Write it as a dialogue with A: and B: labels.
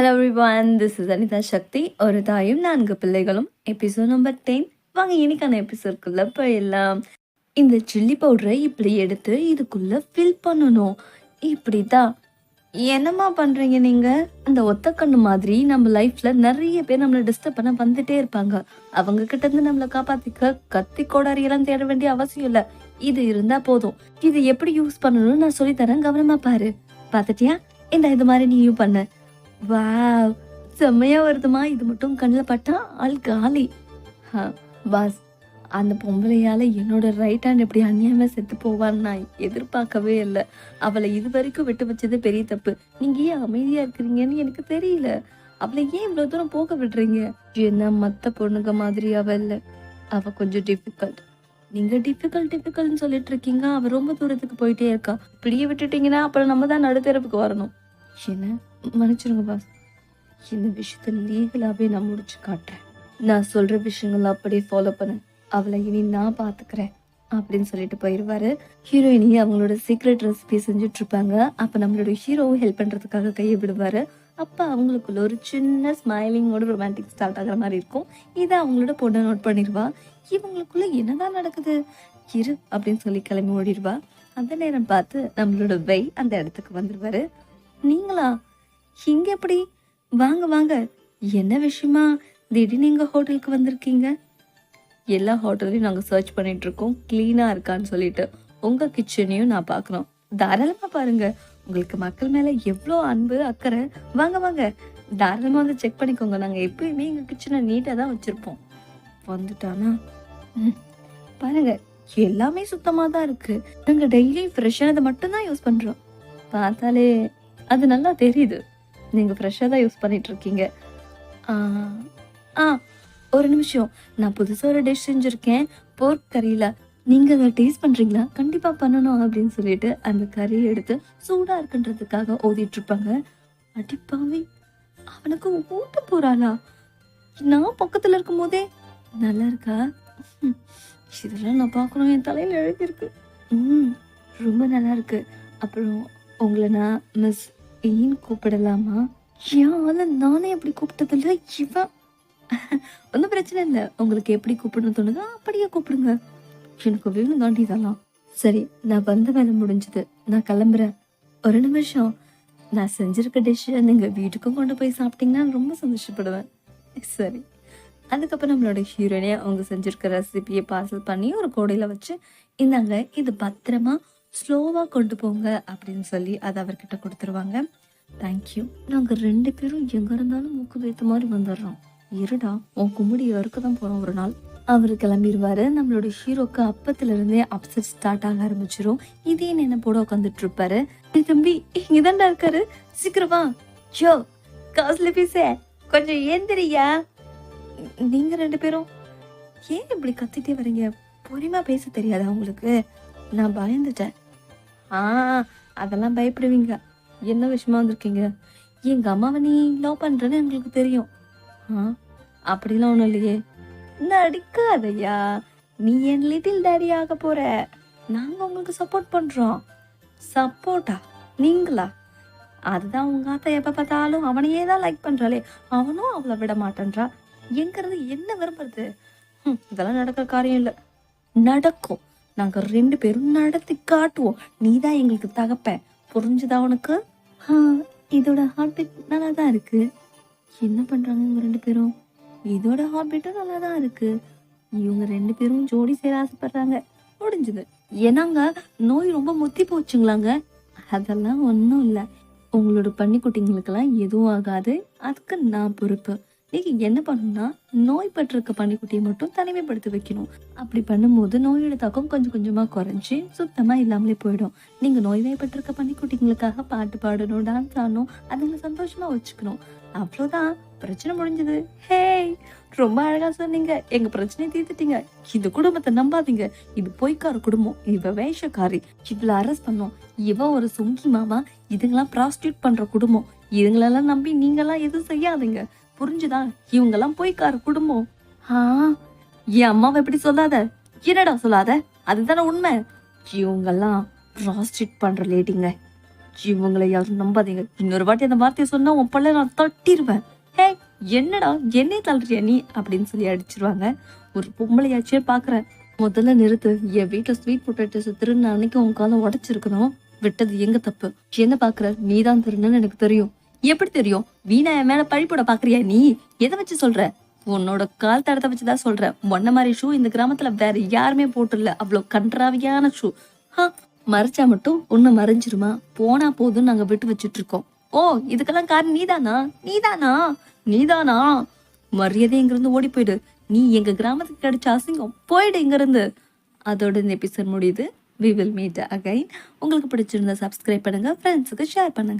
A: Hello everyone this is Anitha Sakthi ஒரு தாயும் நான்கு பிள்ளைகளும் எபிசோட் நம்பர் டென் வாங்க இன்னைக்கான எபிசோட்குள்ளே போயிடலாம். இந்த சில்லி பவுடரை இப்படி எடுத்து இதுக்குள்ளே ஃபில் பண்ணணும். இப்படி தான் என்னம்மா பண்ணுறீங்க நீங்கள் அந்த ஒத்த கண்ணு மாதிரி நம்ம லைஃப்பில் நிறைய பேர் நம்மளை டிஸ்டர்ப் பண்ண வந்துட்டே இருப்பாங்க. அவங்க நம்மளை காப்பாற்றிக்க கத்தி கோடாரியெல்லாம் தேட வேண்டிய அவசியம் இல்லை. இது இருந்தால் போதும். இது எப்படி யூஸ் பண்ணணும்னு நான் சொல்லித்தரேன். தரேன் பாரு. பார்த்துட்டியா? இந்த இது மாதிரி நீயும் பண்ண. வாவ் செம்மையா வருதுமா. இது மட்டும் கண்ணில் பட்டா ஆள் காலி. ஹா, பாஸ் அந்த பொம்பளையால் என்னோட ரைட் ஹேண்ட் எப்படி அந்நியமாக செத்து போவான்னு நான் எதிர்பார்க்கவே இல்லை. அவளை இது வரைக்கும் விட்டு வச்சது பெரிய தப்பு. நீங்கள் ஏன் அமைதியாக இருக்கிறீங்கன்னு எனக்கு தெரியல. அவளை ஏன் இவ்வளோ தூரம் போக விடுறீங்க? என்ன மற்ற பொண்ணுங்க மாதிரி அவள் இல்லை. அவள் கொஞ்சம் டிஃபிகல்ட் நீங்கள் டிஃபிகல்ட் டிஃபிகல்ட்னு சொல்லிட்டு இருக்கீங்க. அவள் ரொம்ப தூரத்துக்கு போயிட்டே இருக்கா. இப்படியே விட்டுட்டீங்கன்னா அப்புறம் நம்ம தான் நடுத்தரப்புக்கு வரணும். என்ன மன்னிச்சிருங்க பாஸ் இந்த விஷயத்த லீகலாகவே நான் முடிச்சு காட்டுறேன். நான் சொல்கிற விஷயங்கள் அப்படியே ஃபாலோ பண்ணேன் அவளை இனி நான் பார்த்துக்கிறேன் அப்படின்னு சொல்லிட்டு போயிடுவாரு ஹீரோயினி அவங்களோட சீக்ரெட் ரெசிபி செஞ்சுட்டு இருப்பாங்க அப்போ நம்மளோட ஹீரோவும் ஹெல்ப் பண்ணுறதுக்காக கையை விடுவாரு. அப்போ அவங்களுக்குள்ள ஒரு சின்ன ஸ்மைலிங்கோட ரொமான்டிக் ஸ்டார்ட் ஆகிற மாதிரி இருக்கும். இதை அவங்களோட பொண்ணை நோட் பண்ணிடுவா. இவங்களுக்குள்ள என்னதான் நடக்குது? இரு அப்படின்னு சொல்லி கிளம்பி ஓடிடுவா. அந்த நேரம் பார்த்து நம்மளோட வை அந்த இடத்துக்கு வந்துடுவாரு நீங்களா? இங்க எப்படி? வாங்க வாங்க. என்ன விஷயமா? திடீர்னு எங்க ஹோட்டலுக்கு வந்திருக்கீங்க? எல்லா ஹோட்டலையும் நாங்க சர்ச் பண்ணிட்டு இருக்கோம் கிளீனா இருக்கான்னு சொல்லிட்டு. உங்க கிச்சனையும் நான் பார்க்குறோம் தாராளமா பாருங்க. உங்களுக்கு மக்கள் மேல எவ்வளோ அன்பு அக்கறை? வாங்க வாங்க. தாராளமா வந்து செக் பண்ணிக்கோங்க. நாங்க எப்பயுமே எங்க கிச்சனை நீட்டா தான் வச்சிருப்போம். வந்துட்டானா? ம், பாருங்க. எல்லாமே சுத்தமா தான் இருக்கு. நாங்க டெய்லி ஃப்ரெஷ்ஷானதை மட்டும் தான் யூஸ் பண்றோம். பார்த்தாலே அது நல்லா தெரியுது. நீங்கள் ஃப்ரெஷ்ஷாக தான் யூஸ் பண்ணிட்டு இருக்கீங்க ஆ, ஒரு நிமிஷம். நான் புதுசாக ஒரு டிஷ் செஞ்சுருக்கேன். போர்க் கறியில். நீங்கள் அதை டேஸ்ட் பண்ணுறீங்களா கண்டிப்பாக பண்ணணும் அப்படின்னு சொல்லிட்டு அந்த கறியை எடுத்து சூடாக இருக்குன்றதுக்காக ஓதிட்டுருப்பாங்க. அடிப்பாவே. அவனுக்கு ஊட்ட போறாளா? நான் பக்கத்தில் இருக்கும் போதே நல்லா இருக்கா? ம், இதெல்லாம் நான் பார்க்கணும். என் தலையில் எழுதியிருக்கு. ம் ரொம்ப நல்லா இருக்கு. அப்புறம் உங்களை நான் மிஸ் ஏன் கூப்பிடலாமா? யால நானே அப்படி கூப்பிட்டதில்ல இவன். ஒன்றும் பிரச்சனை இல்லை. உங்களுக்கு எப்படி கூப்பிடணும் தோணுதோ அப்படியே கூப்பிடுங்க. எனக்கு வேணும் தாண்டி இதெல்லாம். சரி நான் வந்த வேலை முடிஞ்சது. நான் கிளம்புறேன். ஒரு நிமிஷம். நான் செஞ்சிருக்க டிஷ்ஷை நீங்கள் வீட்டுக்கும் கொண்டு போய் சாப்பிட்டீங்கன்னா ரொம்ப சந்தோஷப்படுவேன். சரி. அதுக்கப்புறம் நம்மளோட ஹீரோயினே அவங்க செஞ்சிருக்க ரெசிபியை பார்சல் பண்ணி ஒரு கோடையில் வச்சு இந்தாங்க இது பத்திரமா ஸ்லோவாக கொண்டு போங்க அப்படின்னு சொல்லி அதை அவர்கிட்ட கொடுத்துருவாங்க. தேங்க்யூ நாங்கள் ரெண்டு பேரும் எங்கே இருந்தாலும் மூக்கு வைத்த மாதிரி வந்துடுறோம். இருடா உன் கும்முடி அறுக்க தான் போகிறோம் ஒரு நாள். அவர் கிளம்பிடுவாரு நம்மளோட ஹீரோக்கு அப்பத்திலிருந்தே அப்செட் ஸ்டார்ட் ஆக ஆரம்பிச்சிரும். இதே நினைப்போட உட்காந்துட்டு இருப்பாரு. தம்பி தம்பி இங்கதான்டா இருக்காரு. சீக்கிரமா ஜோ யோ காசுல பேச. கொஞ்சம் ஏந்திரியா. நீங்க ரெண்டு பேரும் ஏன் இப்படி கத்திட்டே வரீங்க? பொறுமையா பேச தெரியாதா உங்களுக்கு? நான் பயந்துட்டேன். ஆ அதெல்லாம் பயப்படுவீங்க. என்ன விஷயமா வந்திருக்கீங்க? எங்க அம்மாவை நீ லவ் பண்றேன்னு எங்களுக்கு தெரியும். ஆ அப்படிலாம் ஒண்ணும் இல்லையே. நடிக்காதையா நீ என் லிட்டில் டேடி ஆக போற. நாங்க உங்களுக்கு சப்போர்ட் பண்றோம். சப்போர்ட்டா நீங்களா? அதுதான் உங்க ஆத்தா எப்ப பார்த்தாலும் அவனையே தான் லைக் பண்றாளே. அவனும் அவளை விட மாட்டேன்றா. எங்க இருந்து என்ன விரும்புறது? இதெல்லாம் நடக்கிற காரியம் இல்லை. நடக்கும். நாங்க ரெண்டு பேரும் நடத்தி காட்டுவோம். நீதான் எங்களுக்கு தகப்ப. புரிஞ்சுதா உனக்கு? இதோட ஹார்ட் பீட் நல்லா தான் இருக்கு. என்ன பண்றாங்க இவங்க ரெண்டு பேரும்? இதோட ஹார்ட் பீட்டும் நல்லா தான் இருக்கு. இவங்க ரெண்டு பேரும் ஜோடி சேர ஆசைப்படுறாங்க. முடிஞ்சது. ஏன்னாங்க நோய் ரொம்ப முத்தி போச்சுங்களாங்க? அதெல்லாம் ஒன்றும் இல்லை. உங்களோட பன்னிக்குட்டிங்களுக்கெல்லாம் எதுவும் ஆகாது. அதுக்கு நான் பொறுப்பு. நீங்க என்ன பண்ணணும்னா நோய் பட்டிருக்க பன்னிக்குட்டியை மட்டும் தனிமைப்படுத்தி வைக்கணும். அப்படி பண்ணும்போது நோயோட தாக்கம் கொஞ்சம் கொஞ்சமா குறைஞ்சி சுத்தமா இல்லாமலே போயிடும். நீங்க நோய்வாய்ப்பட்டிருக்க பன்னிக்குட்டிங்களுக்காக பாட்டு பாடணும் டான்ஸ் ஆடணும் அதுங்களை சந்தோஷமா வச்சுக்கணும். அவ்வளவுதான். பிரச்சனை முடிஞ்சது. ஹேய் ரொம்ப அழகா சொன்னீங்க. எங்க பிரச்சனையை தீர்த்துட்டீங்க. இந்த குடும்பத்தை நம்பாதீங்க. இது பொய்க்கார குடும்பம். இவ வேஷக்காரி. இவள அரெஸ்ட் பண்ணோம். இவ ஒரு சுங்கி மாமா. இதுங்கெல்லாம் ப்ராஸ்டியூட் பண்ற குடும்பம். இதுங்களெல்லாம் நம்பி நீங்கெல்லாம் எதுவும் செய்யாதீங்க. புரிஞ்சுதா? இவங்கெல்லாம் பொய்க்கார குடும்பம். ஆ என் அம்மாவை எப்படி சொல்லாத. என்னடா சொல்லாத? அதுதானே உண்மை. இவங்கெல்லாம் ப்ராஸ்டிட் பண்ற லேடிங்க இவங்களை யாரும் நம்பாதீங்க. இன்னொரு வாட்டி அந்த வார்த்தையை சொன்னா உன் பல்ல நான் தட்டிடுவேன் ஹே என்னடா? என்னை தள்ளுறியா நீ? அப்படின்னு சொல்லி அடிச்சிருவாங்க. ஒரு பொம்பளையாச்சே பாக்குறேன். முதல்ல நிறுத்து. என் வீட்டுல ஸ்வீட் பொட்டேட்டோஸ் திருநன்னைக்கு உன் காலம் உடச்சிருக்கணும். விட்டது எங்க தப்பு? என்ன பாக்குற? நீதான் திருன்னு எனக்கு தெரியும். எப்படி தெரியும்? வீணா என் மேல பழி போட பாக்குறியா நீ? எதை வச்சு சொல்ற? உன்னோட கால் தடத்தை வச்சுதான் சொல்றேன் மொன்ன மாதிரி ஷூ இந்த கிராமத்துல வேற யாருமே போட்டுல அவ்வளவு கன்றாவியான ஷூ மறைச்சா மட்டும் ஒண்ணு மறைஞ்சிருமா? போனா போதும் நாங்க விட்டு வச்சுட்டு இருக்கோம். ஓ இதுக்கெல்லாம் காரணம் நீதானா? நீதானா? நீதானா? மரியாதை இங்க இருந்து ஓடி போயிடு. நீ எங்க கிராமத்துக்கு கிடைச்ச அசிங்கம் போயிடு இங்க இருந்து அதோட இந்த எபிசோட் முடியுது. வி வில் மீட் அகைன் உங்களுக்கு பிடிச்சிருந்தா சப்ஸ்கிரைப் பண்ணுங்க. ஃப்ரெண்ட்ஸுக்கு ஷேர் பண்ணுங்க.